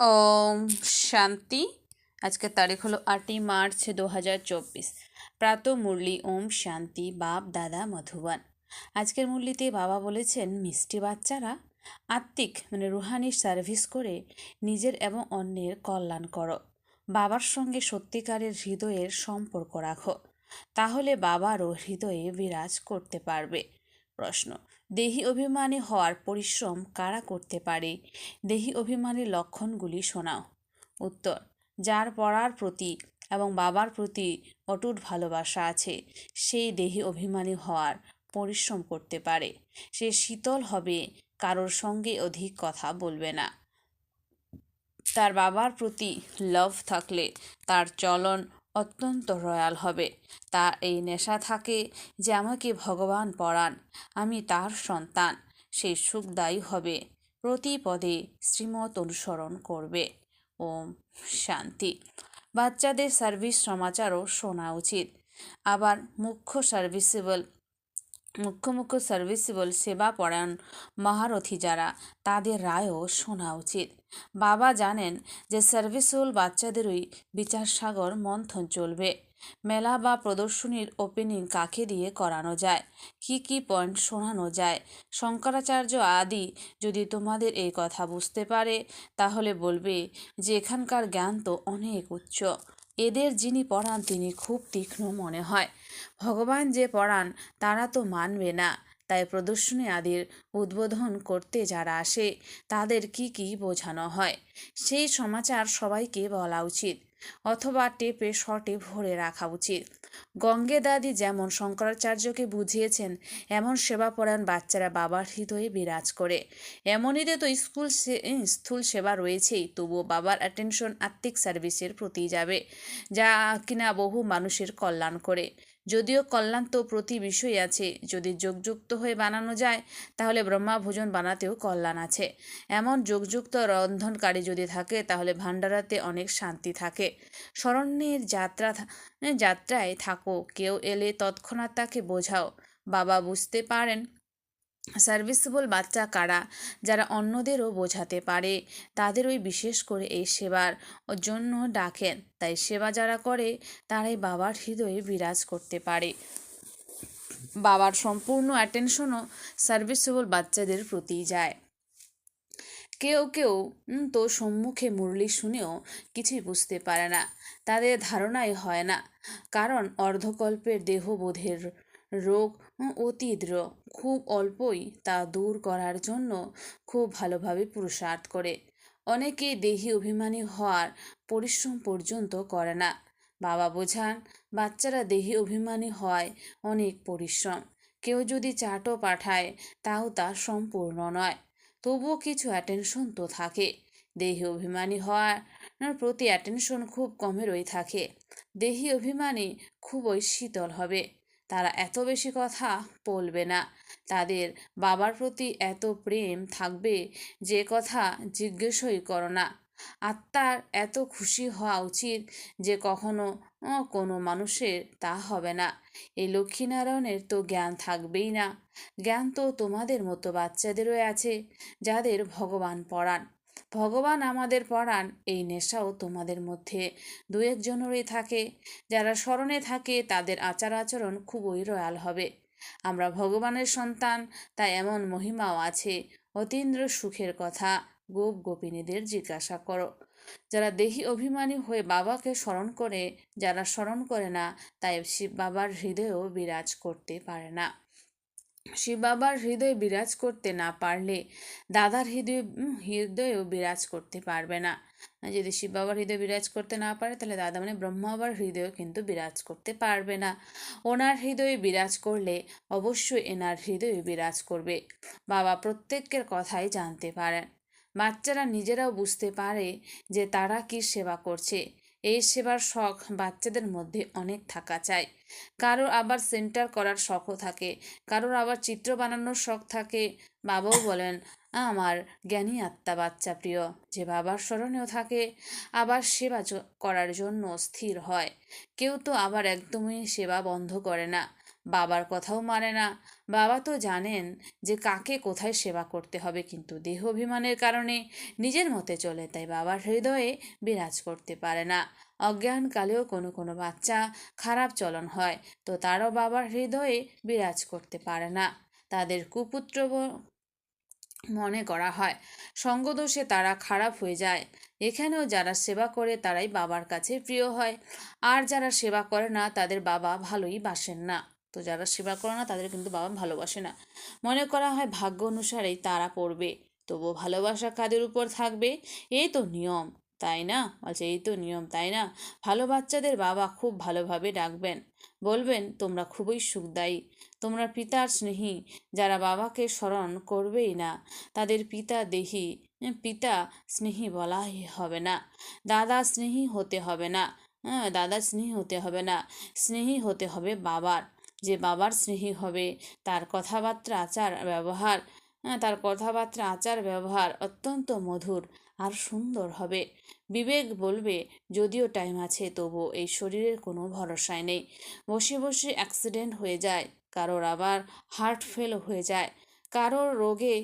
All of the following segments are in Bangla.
ওম শান্তি। আজকের তারিখ হলো আটই মার্চ দু হাজার চব্বিশ। প্রাত মুরলি ওম শান্তি, বাপ, দাদা, মধুবান। আজকের মুরলিতে বাবা বলেছেন, মিষ্টি বাচ্চারা, আত্মিক মানে রুহানির সার্ভিস করে নিজের এবং অন্যের কল্যাণ করো। বাবার সঙ্গে সত্যিকারের হৃদয়ের সম্পর্ক রাখো। তাহলে বাবারও হৃদয়ে বিরাজ করতে পারবে। প্রশ্ন। দেহি অভিমানী হওয়ার পরিশ্রম কারা করতে পারে? দেহি অভিমানী লক্ষণগুলি শোনাও। উত্তর, যার পড়ার প্রতি এবং বাবার প্রতি অটুট ভালোবাসা আছে সেই দেহি অভিমানী হওয়ার পরিশ্রম করতে পারে। সে শীতল হবে, কারোর সঙ্গে অধিক কথা বলবে না। তার বাবার প্রতি লভ থাকলে তার চলন অত্যন্ত রয়াল হবে। তা এই নেশা থাকে যে আমাকে ভগবান পড়ান আমি তার সন্তান, সে সুখদায়ী হবে। প্রতি পদে শ্রীমত অনুসরণ করবে। ওম শান্তি। বাচ্চাদের সার্ভিস সমাচারও শোনা উচিত। আবার মুখ্য সার্ভিসেবল মুখ্য মুখ্য সার্ভিসেবল সেবা পরায়ণ মহারথী যারা, তাদের রায়ও শোনা উচিত। বাবা জানেন যে সার্ভিসেবল বাচ্চাদেরই বিচার সাগর মন্থন চলবে। মেলা বা প্রদর্শনীর ওপেনিং কাকে দিয়ে করানো যায়? কি কি পয়েন্ট শোনানো যায়? শঙ্করাচার্য আদি যদি তোমাদের এই কথা বুঝতে পারে, তাহলে বলবে যে এখানকার জ্ঞান তো অনেক উচ্চ। এদের যিনি পড়ান, তিনি খুব তীক্ষ্ণ মনে হয়। ভগবান যে পড়ান তারা তো মানবে না। তাই প্রদর্শনী আদির উদ্বোধন করতে যারা আসে, তাদের কি কি বোঝানো হয়? সেই সমাচার সবাইকে বলা উচিত, অথবা টেপে শটে ভরে রাখা উচিত। গঙ্গে দাদি যেমন শঙ্করাচার্যকে বুঝিয়েছেন, এমন সেবা সেবাপরায়ণ বাচ্চারা বাবার হৃদয়ে বিরাজ করে। এমনিতে তো স্কুল স্থূল সেবা রয়েছেই, তবুও বাবার অ্যাটেনশন আত্মিক সার্ভিসের প্রতি যাবে, যা কিনা বহু মানুষের কল্যাণ করে। যদিও কল্যাণ তো প্রতি বিষয় আছে। যদি যোগযুক্ত হয়ে বানানো যায়, তাহলে ব্রহ্মা ভোজন বানাতেও কল্যাণ আছে। এমন যোগযুক্ত রন্ধনকারী যদি থাকে, তাহলে ভান্ডারাতে অনেক শান্তি থাকে। স্মরণের যাত্রা যাত্রায় থাকো, কেউ এলে তৎক্ষণাৎ তাকে বোঝাও। বাবা বুঝতে পারেন সার্ভিসেবল বাচ্চা কারা, যারা অন্যদেরও বোঝাতে পারে, তাদের ওই বিশেষ করে এই সেবার জন্য ডাকেন। তাই সেবা যারা করে, তারাই বাবার হৃদয়ে বিরাজ করতে পারে। বাবার সম্পূর্ণ অ্যাটেনশনও সার্ভিসেবল বাচ্চাদের প্রতি যায়। কেউ কেউ তো সম্মুখে মুরলি শুনেও কিছুই বুঝতে পারে না। তাদের ধারণাই হয় না। কারণ অর্ধকল্পের দেহবোধের রোগ অতীদ্র খুব অল্পই তা দূর করার জন্য খুব ভালোভাবে পুরুষার্থ করে। অনেকে দেহি অভিমানী হওয়ার পরিশ্রম পর্যন্ত করে না। বাবা বোঝান, বাচ্চারা দেহি অভিমানী হয় অনেক পরিশ্রম। কেউ যদি চাটও পাঠায়, তাও তা সম্পূর্ণ নয়। তবুও কিছু অ্যাটেনশন তো থাকে। দেহি অভিমানী হওয়ার প্রতি অ্যাটেনশন খুব কমেরই থাকে। দেহি অভিমানী খুবই শীতল হবে। তারা এত বেশি কথা বলবে না। তাদের বাবার প্রতি এত প্রেম থাকবে যে কথা জিজ্ঞেসই করো না। আত্মার এত খুশি হওয়া উচিত যে কখনো কোনো মানুষের তা হবে না। এই লক্ষ্মীনারায়ণের তো জ্ঞান থাকবেই না। জ্ঞান তো তোমাদের মতো বাচ্চাদেরও আছে, যাদের ভগবান পড়ান ভগবান আমাদের পড়ান এই নেশাও তোমাদের মধ্যে। দু একজনেরই থাকে, যারা স্মরণে থাকে, তাদের আচার আচরণ খুবই রয়াল হবে। আমরা ভগবানের সন্তান, তাই এমন মহিমাও আছে। অতীন্দ্র সুখের কথা, গোপ গোপিনীদের জিজ্ঞাসা করো। যারা দেহি অভিমানী হয়ে বাবাকে স্মরণ করে, যারা স্মরণ করে না, তাই শিব বাবার হৃদয়েও বিরাজ করতে পারে না। শিব বাবার হৃদয়ে বিরাজ করতে না পারলে দাদার হৃদয়ে হৃদয়েও বিরাজ করতে পারবে না। যদি শিব বাবার হৃদয় বিরাজ করতে না পারে, তাহলে দাদা মানে ব্রহ্ম বাবার হৃদয়েও কিন্তু বিরাজ করতে পারবে না। ওনার হৃদয়ে বিরাজ করলে অবশ্যই এনার হৃদয়ে বিরাজ করবে। বাবা প্রত্যেকের কথাই জানতে পারেন। বাচ্চারা নিজেরাও বুঝতে পারে যে তারা কি সেবা করছে। এই সেবার শখ বাচ্চাদের মধ্যে অনেক থাকা চাই। কারোর আবার সেন্টার করার শখও থাকে, কারোর আবার চিত্র বানানোর শখ থাকে। বাবাও বলেন, আমার জ্ঞানী আত্মা বাচ্চা প্রিয়, যে বাবার স্মরণেও থাকে, আবার সেবা করার জন্য স্থির হয়। কেউ তো আবার একদমই সেবা বন্ধ করে না। বাবার কথাও মানে না। বাবা তো জানেন যে কাকে কোথায় সেবা করতে হবে কিন্তু দেহ অভিমানের কারণে নিজের মতে চলে, তাই বাবার হৃদয়ে বিরাজ করতে পারে না। অজ্ঞানকালেও কোনো কোনো বাচ্চা খারাপ চলন হয়, তো তারও বাবার হৃদয়ে বিরাজ করতে পারে না। তাদের কুপুত্র মনে করা হয়, সঙ্গদোষে তারা খারাপ হয়ে যায়। এখানেও যারা সেবা করে তারাই বাবার কাছে প্রিয় হয়। আর যারা সেবা করে না, তাদের বাবা ভালোই বাসেন না। তো যারা সেবা করে না, তাদের কিন্তু বাবা ভালোবাসে না। মনে করা হয় ভাগ্য অনুসারেই তারা পড়বে। তবুও ভালোবাসা কাদের উপর থাকবে? এই তো নিয়ম, তাই না? বলছে, এই তো নিয়ম, তাই না? ভালো বাচ্চাদের বাবা খুব ভালোভাবে ডাকবেন। বলবেন, তোমরা খুবই সুখদায়ী। তোমরা পিতার স্নেহী। যারা বাবাকে স্মরণ করবেই না, তাদের পিতা দেহি। পিতা স্নেহী বলাই হবে না। দাদা স্নেহী হতে হবে না। হ্যাঁ দাদা স্নেহী হতে হবে না। স্নেহী হতে হবে বাবার। যে বাবার স্নেহী হবে তার কথাবার্তা আচার ব্যবহার হ্যাঁ, তার কথাবার্তা আচার ব্যবহার অত্যন্ত মধুর আর সুন্দর হবে। বিবেক বলবে যদিও টাইম আছে তবু এই শরীরের কোনো ভরসায় নেই। বসে বসে অ্যাক্সিডেন্ট হয়ে যায় কারোর আবার হার্ট ফেল হয়ে যায় কারোর রোগে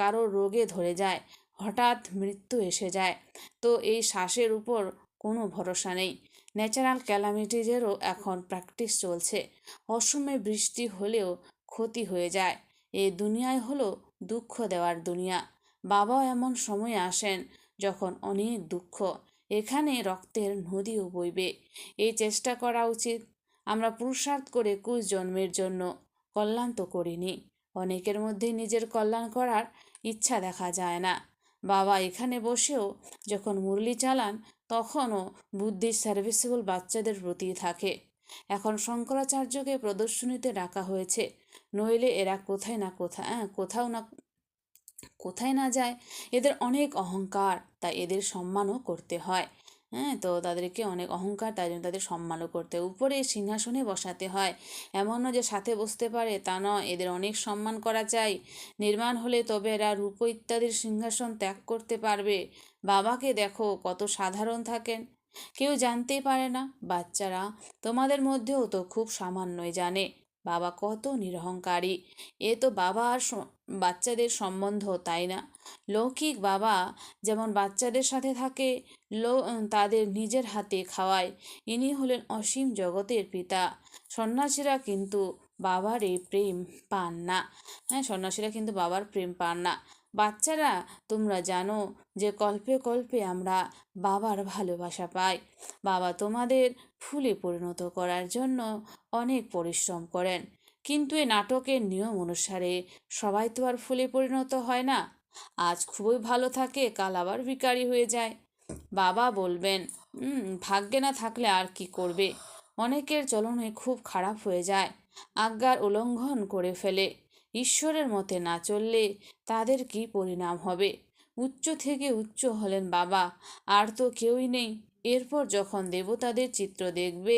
কারোর রোগে ধরে যায় হঠাৎ মৃত্যু এসে যায়। তো এই শ্বাসের উপর কোনো ভরসা নেই। ন্যাচারাল ক্যালামিটিজেরও এখন প্র্যাকটিস চলছে। অসময়ে বৃষ্টি হলেও ক্ষতি হয়ে যায়। এ দুনিয়ায় হলো দুঃখ দেওয়ার দুনিয়া। বাবাও এমন সময় আসেন যখন অনেক দুঃখ। এখানে রক্তের নদীও বইবে। এই চেষ্টা করা উচিত। আমরা পুরুষার্থ করে কুশ জন্মের জন্য কল্যাণ তো করিনি। অনেকের মধ্যে নিজের কল্যাণ করার ইচ্ছা দেখা যায় না। বাবা এখানে বসেও যখন মুরলি চালান, তখনও বুদ্ধির সার্ভিসেবল বাচ্চাদের প্রতি থাকে। এখন শঙ্করাচার্যকে প্রদর্শনীতে ডাকা হয়েছে। নইলে এরা কোথায় না কোথায় হ্যাঁ কোথাও না, কোথায় না যায়, এদের অনেক অহংকার, তাই এদের সম্মানও করতে হয়। হ্যাঁ তো তাদেরকে অনেক অহংকার, তাই জন্য তাদের সম্মানও করতে। উপরে সিংহাসনে বসাতে হয়। এমন যে সাথে বসতে পারে, তা নয়। এদের অনেক সম্মান করা চাই নির্মাণ হলে তবে এরা রূপ ইত্যাদির সিংহাসন ত্যাগ করতে পারবে। বাবাকে দেখো, কত সাধারণ থাকেন। কেউ জানতেই পারে না, বাচ্চারা তোমাদের মধ্যেও তো খুব সামান্যই জানে। বাবা কত নিরহংকারী। এ তো বাবা আর বাচ্চাদের সম্বন্ধ, তাই না? লৌকিক বাবা যেমন বাচ্চাদের সাথে থাকে, লো তাদের নিজের হাতে খাওয়ায়। ইনি হলেন অসীম জগতের পিতা। সন্ন্যাসীরা কিন্তু বাবার এই প্রেম পান না। হ্যাঁ সন্ন্যাসীরা কিন্তু বাবার প্রেম পান না। বাচ্চারা, তোমরা জানো যে কল্পে কল্পে আমরা বাবার ভালোবাসা পাই। বাবা তোমাদের ফুলে পরিণত করার জন্য অনেক পরিশ্রম করেন। কিন্তু এ নাটকের নিয়ম অনুসারে সবাই তো আর ফুলে পরিণত হয় না। আজ খুবই ভালো থাকে কাল আবার ভিখারি হয়ে যায়। বাবা বলবেন "উম, ভাগ্যে না থাকলে আর কি করবে? অনেকের চলনে খুব খারাপ হয়ে যায়। আজ্ঞার উল্লঙ্ঘন করে ফেলে। ঈশ্বরের মতে না চললে তাদের কি পরিণাম হবে? উচ্চ থেকে উচ্চ হলেন বাবা আর তো কেউই নেই। এরপর যখন দেবতাদের চিত্র দেখবে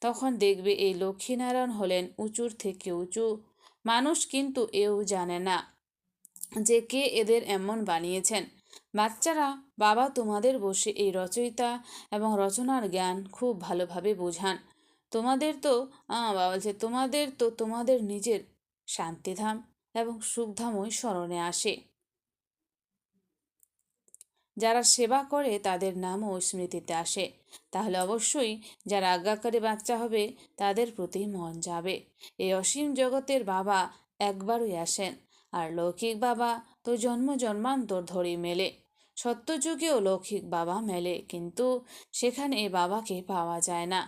তখন দেখবে এই লক্ষ্মীনারায়ণ হলেন উঁচুর থেকে উঁচু। মানুষ কিন্তু এও জানে না। যে কে এদের এমন বানিয়েছেন। বাচ্চারা, বাবা তোমাদের বসে এই রচয়িতা এবং রচনার জ্ঞান খুব ভালোভাবে বোঝান। তোমাদের তো বাবা বলছে, তোমাদের তো তোমাদের নিজের শান্তিধাম এবং সুখধামই স্মরণে আসে। যারা সেবা করে তাদের নামও স্মৃতিতে আসে। তাহলে অবশ্যই যারা আজ্ঞাকারী বাচ্চা হবে তাদের প্রতি মন যাবে। এই অসীম জগতের বাবা একবারই আসেন। আর লৌকিক বাবা তো জন্ম জন্মান্তর ধরি মেলে। সত্যযুগেও লৌকিক বাবা মেলে, কিন্তু সেখানে এ বাবাকে পাওয়া যায় না।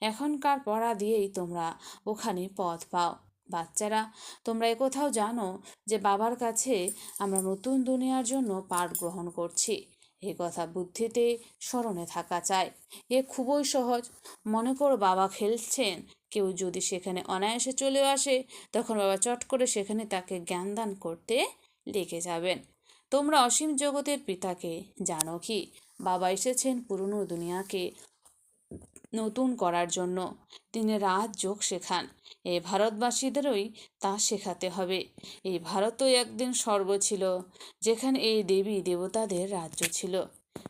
এখনকার পড়া দিয়েই তোমরা ওখানে পথ পাও। বাচ্চারা, তোমরা কোথাও জানো যে বাবার কাছে আমরা নতুন দুনিয়ার জন্য পাঠ গ্রহণ করছি। এ কথা বুদ্ধিতে স্মরণে থাকা চায় এ খুবই সহজ। মনে করো বাবা খেলছেন। কেউ যদি সেখানে অনায়াসে চলে আসে, তখন বাবা চট করে সেখানে তাকে জ্ঞানদান করতে লেগে যাবেন। তোমরা অসীম জগতের পিতাকে জানো কি? বাবা এসেছেন পুরনো দুনিয়াকে নতুন করার জন্য। তিনি রাত যোগ শেখান। এই ভারতবাসীদেরই তা শেখাতে হবে। এই ভারতও একদিন স্বর্গ ছিল, যেখানে এই দেবী দেবতাদের রাজ্য ছিল।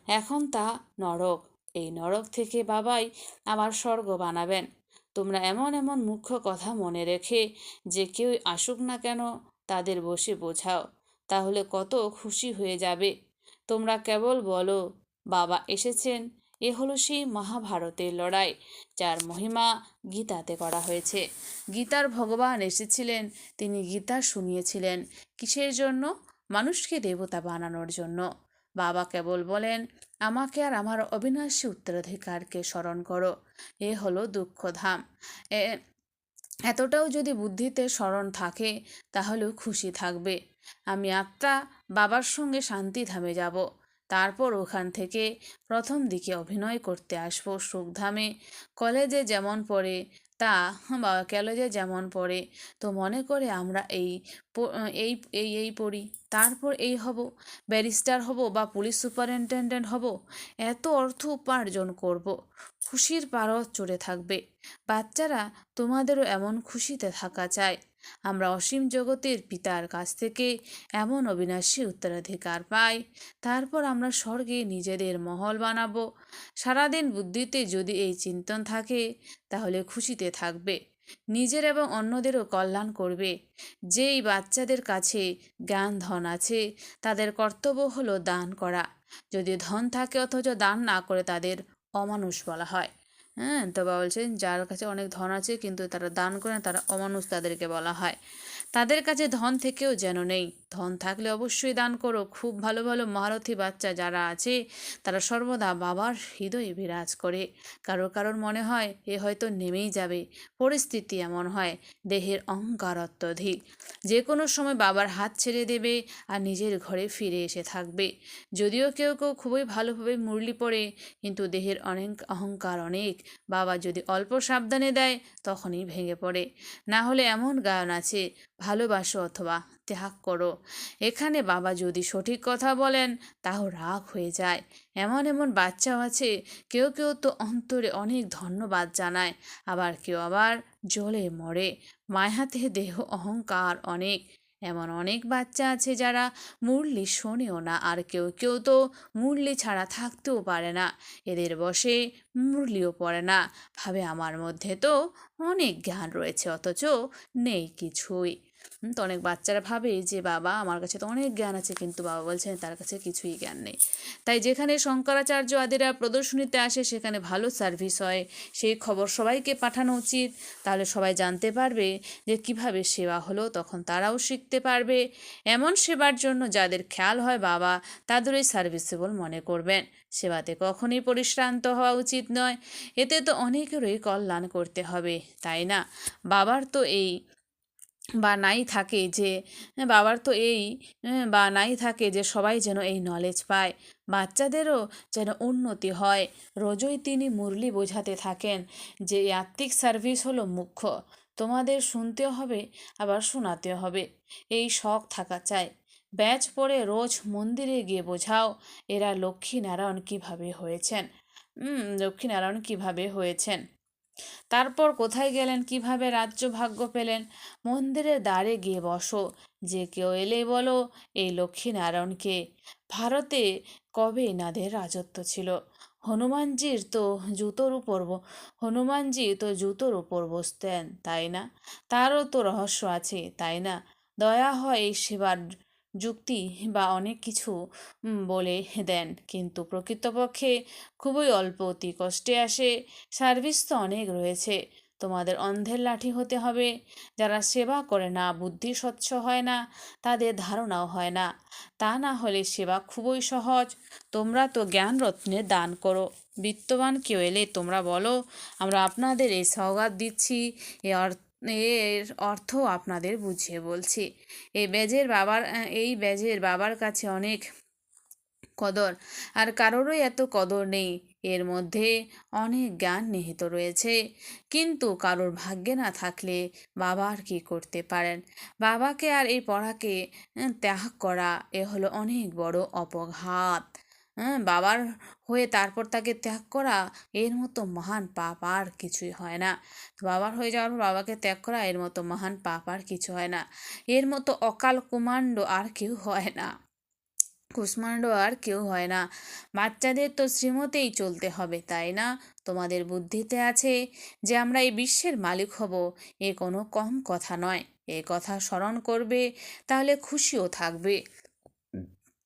এখন তা নরক। এই নরক থেকে বাবাই আবার স্বর্গ বানাবেন। তোমরা এমন এমন মুখ্য কথা মনে রেখে যে কেউ আসুক না কেন, তাদের বসে বোঝাও। তাহলে কত খুশি হয়ে যাবে। তোমরা কেবল বলো, বাবা এসেছেন এ হলো সেই মহাভারতের লড়াই, যার মহিমা গীতাতে করা হয়েছে। গীতার ভগবান এসেছিলেন, তিনি গীতা শুনিয়েছিলেন কিসের জন্য? মানুষকে দেবতা বানানোর জন্য। বাবা কেবল বলেন, আমাকে আর আমার অবিনাশী উত্তরাধিকারকে স্মরণ করো। এ হলো দুঃখধাম। এ, এতটাও যদি বুদ্ধিতে স্মরণ থাকে, তাহলেও খুশি থাকবে। আমি আত্মা, বাবার সঙ্গে শান্তিধামে যাব। তারপর ওখান থেকে প্রথম দিকে অভিনয় করতে আসব সুখধামে। কলেজে যেমন পড়ে, তা বা কলেজে যেমন পড়ে, তো মনে করে আমরা এই এই এই এই পড়ি। তারপর এই হব, ব্যারিস্টার হব বা পুলিশ সুপারিনটেন্ডেন্ট হব, এত অর্থ উপার্জন করব। খুশির পারদ চড়ে থাকবে। বাচ্চারা তোমাদেরও এমন খুশিতে থাকা চায়। আমরা অসীম জগতের পিতার কাছ থেকে এমন অবিনাশী উত্তরাধিকার পাই। তারপর আমরা স্বর্গে নিজেদের মহল বানাবো। সারাদিন বুদ্ধিতে যদি এই চিন্তন থাকে, তাহলে খুশিতে থাকবে। নিজের এবং অন্যদেরও কল্যাণ করবে। যেই বাচ্চাদের কাছে জ্ঞান, ধন আছে, তাদের কর্তব্য হলো দান করা। যদি ধন থাকে অথচ দান না করে তাদের অমানুষ বলা হয়। হ্যাঁ তো বাবা বলছেন যার কাছে অনেক ধন আছে, কিন্তু তারা দান করে না, তারা অমানুষ তাদেরকে বলা হয়। তাদের কাছে ধন থেকেও যেন নেই। ধন থাকলে অবশ্যই দান করো। খুব ভালো ভালো মহারথী বাচ্চা যারা আছে, তারা সর্বদা বাবার হৃদয়ে বিরাজ করে। কারও কারোর মনে হয়, এ হয়তো নেমেই যাবে। পরিস্থিতি এমন হয়, দেহের অহংকার অত্যধিক যে কোনো সময় বাবার হাত ছেড়ে দেবে আর নিজের ঘরে ফিরে এসে থাকবে। যদিও কেউ কেউ খুবই ভালোভাবে মুরলি পড়ে কিন্তু দেহের অনেক অহংকার অনেক। বাবা যদি অল্প সাবধানে দেয়, তখনই ভেঙে পড়ে। না হলে এমন গায়ন আছে, ভালোবাসো অথবা ত্যাগ করো। এখানে বাবা যদি সঠিক কথা বলেন, তাও রাগ হয়ে যায়। এমন এমন বাচ্চাও আছে, কেউ কেউ তো অন্তরে অনেক ধন্যবাদ জানায়, আবার কেউ আবার জলে মরে। মায়াতে দেহ অহংকার অনেক এমন অনেক বাচ্চা আছে যারা মুরলি শোনেও না, আর কেউ কেউ তো মুরলি ছাড়া থাকতেও পারে না। এদের বসে মুরলিও পড়ে না। ভাবে আমার মধ্যে তো অনেক জ্ঞান রয়েছে, অথচ নেই কিছুই। তো অনেক বাচ্চারা ভাবে যে, বাবা, আমার কাছে তো অনেক জ্ঞান আছে, কিন্তু বাবা বলছেন তার কাছে কিছুই জ্ঞান নেই। তাই যেখানে শঙ্করাচার্য আদিরা প্রদর্শনীতে আসে, সেখানে ভালো সার্ভিস হয়। সেই খবর সবাইকে পাঠানো উচিত। তাহলে সবাই জানতে পারবে যে, কীভাবে সেবা হলো, তখন তারাও শিখতে পারবে। এমন সেবার জন্য যাদের খেয়াল হয় বাবা তাদেরই সার্ভিসেবল মনে করবেন। সেবাতে কখনই পরিশ্রান্ত হওয়া উচিত নয়। এতে তো অনেকেরই কল্যাণ করতে হবে, তাই না? বাবার তো এই বা নাই থাকে যে হ্যাঁ, বাবার তো এই হ্যাঁ, বা নাই থাকে যে সবাই যেন এই নলেজ পায়। বাচ্চাদেরও যেন উন্নতি হয়। রোজই তিনি মুরলি বোঝাতে থাকেন যে আত্মিক সার্ভিস হলো মুখ্য। তোমাদের শুনতেও হবে আবার শোনাতেও হবে। এই শখ থাকা চাই। ব্যাচ পড়ে রোজ মন্দিরে গিয়ে বোঝাও এরা লক্ষ্মীনারায়ণ কীভাবে হয়েছেন? লক্ষ্মীনারায়ণ কীভাবে হয়েছেন? তারপর কোথায় গেলেন? কীভাবে রাজ্য ভাগ্য পেলেন? মন্দিরের দ্বারে গিয়ে বসো। যে কেউ এলে বলো এই লক্ষ্মীনারায়ণকে। ভারতে কবে এনাদের রাজত্ব ছিল? হনুমানজির তো জুতোর উপর হনুমানজি তো জুতোর উপর বসতেন, তাই না? তারও তো রহস্য আছে, তাই না? দয়া হয় এই সেবার যুক্তি বা অনেক কিছু বলে দেন। কিন্তু প্রকৃতপক্ষে খুবই অল্প, অতি কষ্টে আসে। সার্ভিস তো অনেক রয়েছে। তোমাদের অন্ধের লাঠি হতে হবে। যারা সেবা করে না, বুদ্ধি স্বচ্ছ হয় না, তাদের ধারণাও হয় না। তা না হলে সেবা খুবই সহজ। তোমরা তো জ্ঞান রত্নে দান করো। বিত্তবান কেউ এলে তোমরা বলো, আমরা আপনাদের এই সওগাত দিচ্ছি। এ অর্থ এর অর্থ আপনাদের বুঝিয়ে বলছি। এই ব্যাজের বাবার, এই ব্যাজের বাবার কাছে অনেক কদর, আর কারোরও এত কদর নেই। এর মধ্যে অনেক জ্ঞান নিহিত রয়েছে। কিন্তু কারোর ভাগ্যে না থাকলে বাবা আর কি করতে পারেন? বাবাকে আর এই পড়াকে ত্যাগ করা, এ হলো অনেক বড় অপঘাত। হ্যাঁ বাবার হয়ে তারপর তাকে ত্যাগ করা, এর মতো মহান পাপ আর কিছুই হয় না। বাবার হয়ে যাওয়ার পর বাবাকে ত্যাগ করা, এর মতো মহান পাপ আর কিছু হয় না। এর মতো অকাল কুমাণ্ড আর কেউ হয় না। কুষ্মাণ্ড আর কেউ হয় না। বাচ্চাদের তো শ্রীমতেই চলতে হবে, তাই না? তোমাদের বুদ্ধিতে আছে যে আমরা এই বিশ্বের মালিক হব, এ কোনো কম কথা নয়। এ কথা স্মরণ করবে, তাহলে খুশিও থাকবে।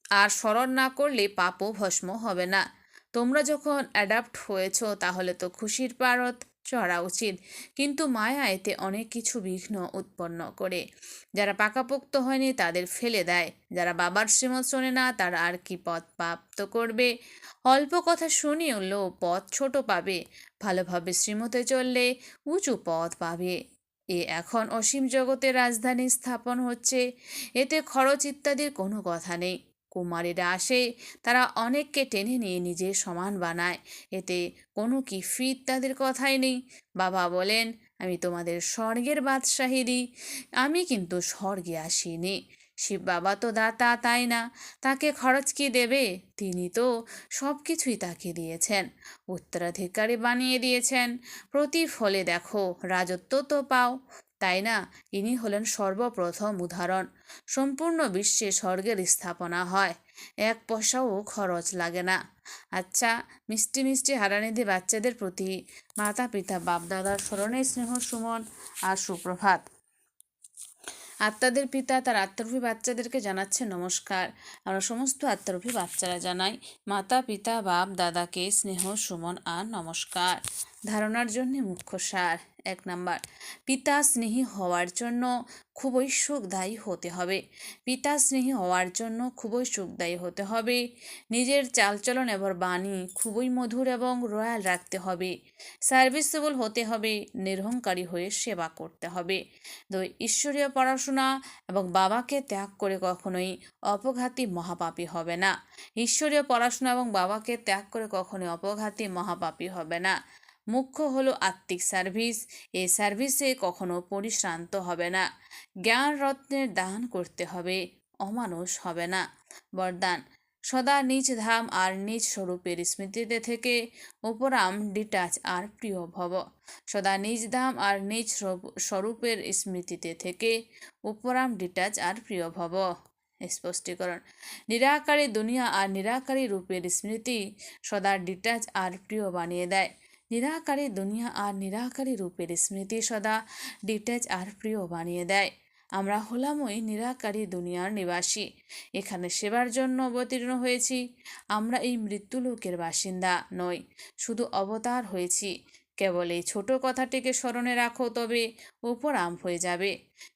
আর স্মরণ না করলে পাপও ভস্ম হবে না। তোমরা যখন অ্যাডাপ্ট হয়েছো, তাহলে তো খুশির পারত চড়া উচিত। কিন্তু মায়া এতে অনেক কিছু বিঘ্ন উৎপন্ন করে। যারা পাকাপোক্ত হয়নি, তাদের ফেলে দেয়। যারা বাবার শ্রীমত শোনে না, তারা আর কি পথ প্রাপ্ত করবে? অল্প কথা শুনিয়েও পথ ছোট পাবে। ভালোভাবে শ্রীমতে চললে উঁচু পথ পাবে। এ এখন অসীম জগতে রাজধানী স্থাপন হচ্ছে। এতে খরচ ইত্যাদির কোনো কথা নেই। কুমারীরা আসে, তারা অনেককে টেনে নিয়ে নিজের সমান বানায়। এতে কোনো কি ফি ইত্যাদির কথাই নেই। বাবা বলেন, আমি তোমাদের স্বর্গের বাদশাহী দিই আমি কিন্তু স্বর্গে আসিনি। শিব বাবা তো দাতা, তাই না? তাকে খরচ কি দেবে? তিনি তো সব কিছুই তাকে দিয়েছেন, উত্তরাধিকারী বানিয়ে দিয়েছেন। প্রতিফলে দেখো, রাজত্ব তো পাও। তাই না? ইনি হলেন সর্বপ্রথম উদাহরণ। সম্পূর্ণ বিশ্বে স্বর্গের স্থাপনা হয়। এক পয়সাও খরচ লাগে না। আচ্ছা মিষ্টি মিষ্টি হারানিধি বাচ্চাদের প্রতি মাতা পিতা বাপদাদার স্মরণে স্নেহ, সুমন আর সুপ্রভাত। আত্মাদের পিতা তার আত্মারূপী বাচ্চাদেরকে জানাচ্ছে নমস্কার। আমরা সমস্ত আত্মারূপী বাচ্চারা জানাই মাতা পিতা বাপ দাদাকে স্নেহ, সুমন আর নমস্কার। ধারণার জন্য মুখ্য সার। এক নাম্বার। পিতা স্নেহী হওয়ার জন্য খুবই সুখদায়ী হতে হবে। পিতা স্নেহী হওয়ার জন্য খুবই সুখদায়ী হতে হবে। নিজের চালচলন এবং বাণী খুবই মধুর এবং রয়্যাল রাখতে হবে। সার্ভিসেবল হতে হবে, নিরহংকারী হয়ে সেবা করতে হবে। দুই ঈশ্বরীয় পড়াশোনা এবং বাবাকে ত্যাগ করে কখনোই অপঘাতী মহাপাপী হবে না। ঈশ্বরীয় পড়াশোনা এবং বাবাকে ত্যাগ করে কখনোই অপঘাতী মহাপাপী হবে না। মুখ্য হলো আত্মিক সার্ভিস এ সার্ভিসে কখনো পরিশ্রান্ত হবে না। জ্ঞান রত্নের দান করতে হবে, অমানুষ হবে না। বরদান, সদা নিজ ধাম আর নিজ স্বরূপের স্মৃতিতে থেকে উপরাম ডিটাচ আর প্রিয় ভব। সদা নিজ ধাম আর নিজ স্বরূপের স্মৃতিতে থেকে উপরাম ডিটাচ আর প্রিয় ভব। স্পষ্টীকরণ, নিরাকারী দুনিয়া আর নিরাকারী রূপের স্মৃতি সদা ডিটাচ আর প্রিয় বানিয়ে দেয়। নিরাকারী দুনিয়া আর নিরাকারী রূপের স্মৃতি সদা ডিটেচ আর প্রিয় বানিয়ে দেয়। আমরা হলাম ওই নিরাকারী দুনিয়ার নিবাসী। এখানে সেবার জন্য অবতীর্ণ হয়েছি। আমরা এই মৃত্যুলোকের বাসিন্দা নই, শুধু অবতার হয়েছি। কেবল এই ছোট কথাটিকে স্মরণে রাখো, তবে উপরাম হয়ে যাবে।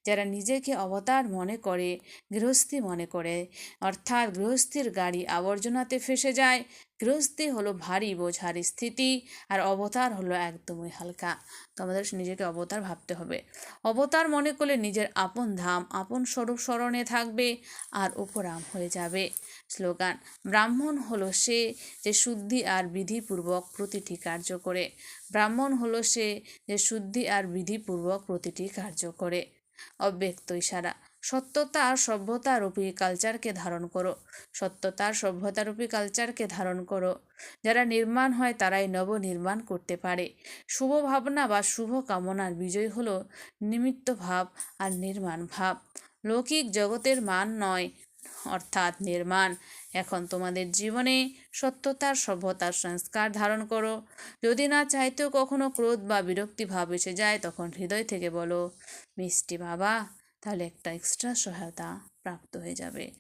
যারা নিজেকে অবতার মনে করে, গৃহস্থী মনে করে, অর্থাৎ গৃহস্থীর গাড়ি আবর্জনাতে ফেসে যায়, গৃহস্থী হলো ভারী বোঝার স্থিতি, আর অবতার হলো একদমই হালকা। তো আমাদের নিজেকে অবতার ভাবতে হবে। অবতার মনে করলে নিজের আপন ধাম, আপন স্বরূপ স্মরণে থাকবে, আর উপরাম হয়ে যাবে। স্লোগান। ব্রাহ্মণ হলো সে যে শুদ্ধি আর বিধিপূর্বক প্রতিটি কার্য করে। ব্রাহ্মণ হলো সে যে শুদ্ধি আর বিধিপূর্বক প্রতিটি কার্য করে। অব্যক্ত ইশারা। সত্যতার সভ্যতারূপী কালচারকে ধারণ করো। সত্যতার সভ্যতারূপী কালচারকে ধারণ করো। যারা নির্মাণ হয়, তারাই নব নির্মাণ করতে পারে। শুভ ভাবনা বা শুভ কামনার বিজয় হলো নিমিত্ত ভাব আর নির্মাণ ভাব। লৌকিক জগতের মান নয় অর্থাৎ নির্মাণ। এখন তোমাদের জীবনে সত্যতার, সভ্যতার সংস্কার ধারণ করো। যদি না চাইতেও কখনো ক্রোধ বা বিরক্তি ভাব এসে যায়, তখন হৃদয় থেকে বলো, মিষ্টি বাবা, তাহলে একটা এক্সট্রা সহায়তা প্রাপ্ত হয়ে যাবে।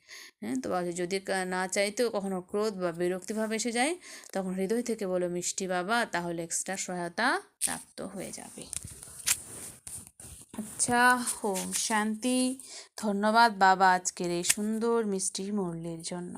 হ্যাঁ তো যদি না চাইতেও কখনো ক্রোধ বা বিরক্তিভাব এসে যায়, তখন হৃদয় থেকে বলো, মিষ্টি বাবা, তাহলে এক্সট্রা সহায়তা প্রাপ্ত হয়ে যাবে। আচ্ছা হোম শান্তি। ধন্যবাদ বাবা আজকের এই সুন্দর মিষ্টি মুরলির জন্য।